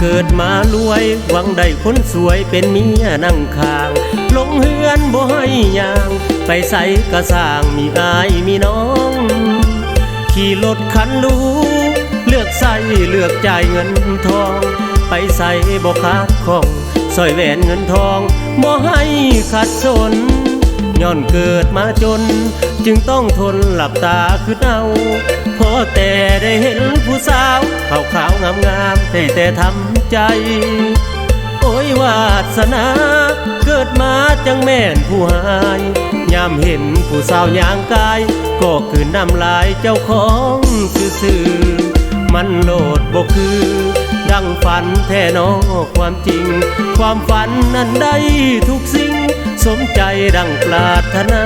เกิดมารวย หวังได้คนสวยเป็นเมียนั่งข้าง ลงเฮือนบ่ให้ยาง ไปใส่กระสร้างมีอายมีน้อง ขี่รถคันรูเลือกใส่เลือกจ่ายเงินทอง ไปใส่บ่ขาดของสอยแหวนเงินทองบ่ให้ขัดสน ย้อนเกิดมาจน จึงต้องทนหลับตาคือเอาพอแต่ได้เห็นผู้สาวขาวขาวงามงามๆได้แต่ทำใจ โอ้ยวาสนา เกิดมาจังแม่นผู้หายยามเห็นผู้สาวยางกาย ก็คือน้ำลายเจ้าของซื่อๆมันโลดบ่คือ ดังฝันแท้นอความจริง ความฝันนั้นได้ทุกสิ่ง สมใจดังปรารถนา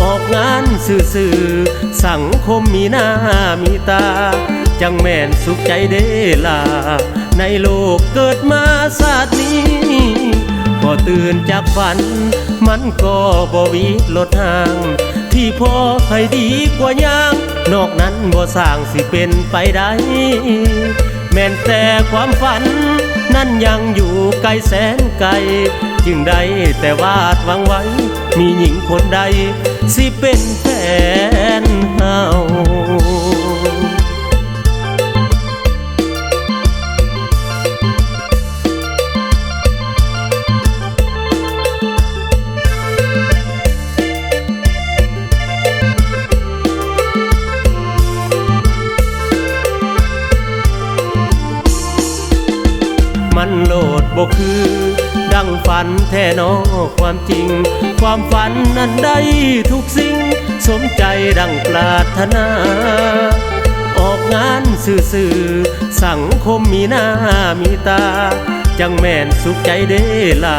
ออกงานสื่อๆสังคมมีหน้ามีตา จังแม่นสุขใจเดลา ในโลกเกิดมาศาสตร์นี้พอตื่นจากฝัน มันก็บวิลดห่าง ที่พอให้ดีกว่ายางนอกนั้นบ่สร้างสิเป็นไปได้ แม่นแต่ความฝัน นั้นยังอยู่ไกลแสนไกล จึงได้แต่วาดหวังไว้ มีหญิงคนใด สิเป็นแฟน มันโลดบ่คือ ดังฝันแท้นอความจริง ความฝันนั้นได้ทุกสิ่ง สมใจดังปรารถนา ออกงานสื่อๆสังคมมีหน้ามีตา จังแม่นสุขใจเดลา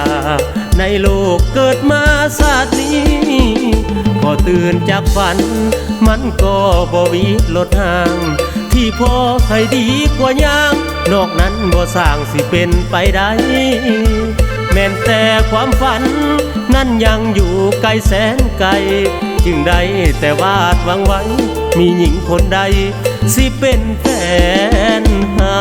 ในโลกเกิดมาศาสตร์นี้พอตื่นจากฝัน มันก็บวิลดห่าง ที่พอให้ดีกว่ายางนอกนั้นบ่สร้างสิเป็นไปได้แม่นแต่ความฝัน นั้นยังอยู่ไกลแสนไกล จึงได้แต่วาดหวังไว้ มีหญิงคนใด สิเป็นแฟนเฮา